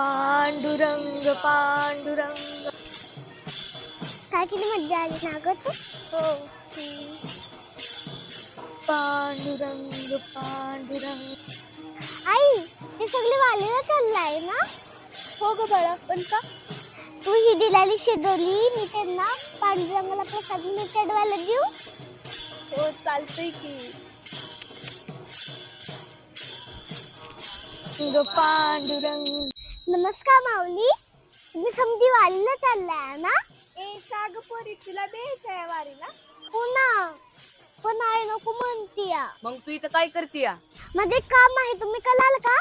पांडुरंग पांडुरंग. काय किती मज्जा आली ना ग तू हो. पांडुरंग पांडुरंग. आई हे सगळे वालीला चाललाय ना? हो ग बाळा पण का? तू ही दिलाली शिजवली मी त्यांना पांडुरंगाला प्रसाद मी चढवायला देऊ? हो चालतंय की. ग पांडुरंग. नमस्कार माऊली. तुम्ही समजी वालीला चाललाय ना? ए साग पोरी तुला द्यायचं आहे वारीला. हो ना पण आई नको म्हणतीया मग तू इथं काय करते माझे काम आहे तुम्ही कलाल का?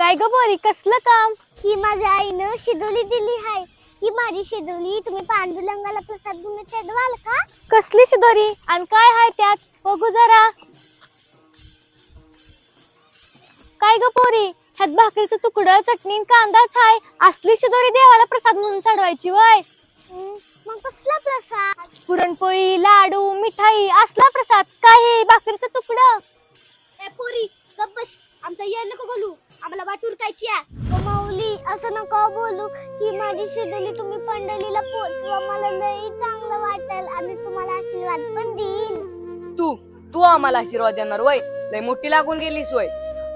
काय ग पोरी कसलं काम? ही माझ्या आईनं शिदोली दिली आहे ही माझी शिदोली तुम्ही पांडुरंगाला प्रसाद म्हणून चढवाल का? कसली शिदोरी? आणि काय आहे त्यात? बघू जरा. काय ग पोरी? ह्यात भाकरीचं तुकडं चटणी कांदाच आहे असली शिदोरी देवाला प्रसाद म्हणून चढवायची वय. मग कसला प्रसाद? पुरणपोळी लाडू मिठाई असला प्रसाद काय हे भाकरीचं तुकडं. ए पोरी गप्प बस. आमचा ये नको बोलू. आम्हाला वाटूर कायची आहे. माऊली असं नका बोलू. ही माझी शिदोली तुम्ही पंढरीला पोचवा. मला लई चांगलं वाटेल. आणि तुम्हाला आशीर्वाद पण देईल. तू तू आम्हाला आशीर्वाद देणार वय. लय मोठी लागून गेलीस वय.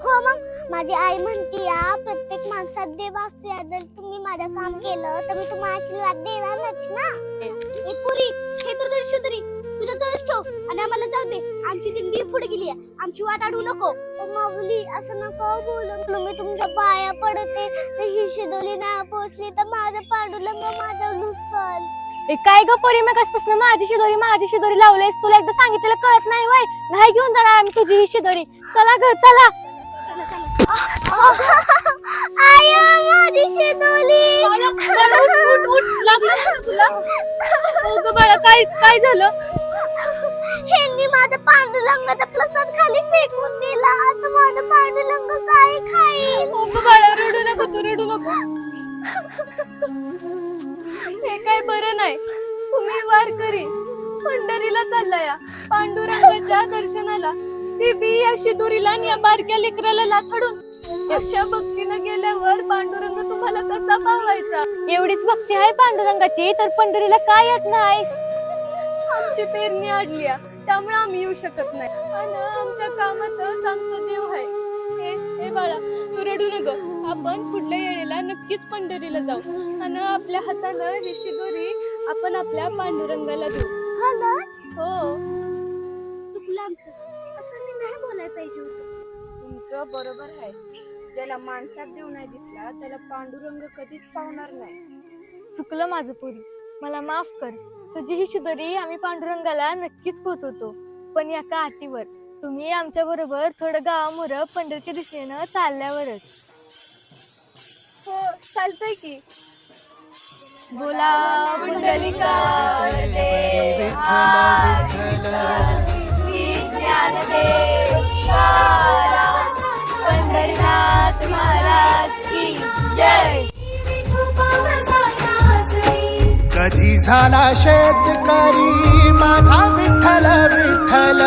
हो मग माझी आई म्हणती या प्रत्येक माणसात देव असतो या. जर तुम्ही माझं काम केलं तर मी तुम्हाला आशीर्वाद देणारच ना. ए पुरी हे तर तुझी शुद्री तुझ्या जवळच ठेव आणि आम्हाला जाऊ दे. आमची दिंडी पुढे गेली आहे. आमची वाट अडवू नको. माऊली असं नको बोलू. मी तुमच्या पाया पडते. तर ही शिदोली नाही पोहोचली तर माझं पांडुलंग माझं लुसल ए काय ग पोरी मग कसपासून माझी शिदोरी माझी शिदोरी लावलेस तुला एकदा सांगितलेलं कळत नाही वय. नाही घेऊन जाणार आम्ही तुझी ही शिदोरी. चला घर चला. आई हो बाळा काय काय झालं? ह्यांनी माझं पांडुरंगाचा प्रसाद खाली फेकून दिला. आता माझं पांडुरंग काय खाईल? हो ग बाळा रडू नको तू रडू नको. हे काय बरं नाही. तुम्ही वारकरी पंढरीला चाललाय पांडुरंगाच्या दर्शनाला. ती बी या शिदोरीला आणि या बारक्या लेकराला लाथडून. अशा भक्तीनं गेल्यावर पांडुरंग तुम्हाला कसा पावायचा एवढीच भक्ती आहे पांडुरंगाची तर पंढरीला काय येत नाही आमची पेरणी अडली त्यामुळे आम्ही येऊ शकत नाही. आणि आमच्या कामातच आमचा देव आहे. हे हे बाळा तू रडू नको. आपण पुढल्या वेळेला नक्कीच पंढरीला जाऊ. आणि आपल्या हातानं ही शिदोरी आपण आपल्या पांडुरंगाला देऊ. हो चुकलं आमचं. असं मी नाही बोलायला पाहिजे तुमचं बरोबर आहे. ज्याला माणसात देव नाही दिसला त्याला पांडुरंग कधीच पावणार नाही. चुकलं माझं पुरी. मला माफ कर. तुझी ही शिदोरी आम्ही पांडुरंगाला नक्कीच पोहोचवतो पण एका अटीवर तुम्ही आमच्या बरोबर थोडं गावामोर पंढरीच्या दिशेनं चालल्यावरच. हो चालतंय की. बोला पुंडलिका वरदे, झाला शेतकरी माझा विठ्ठल विठ्ठल.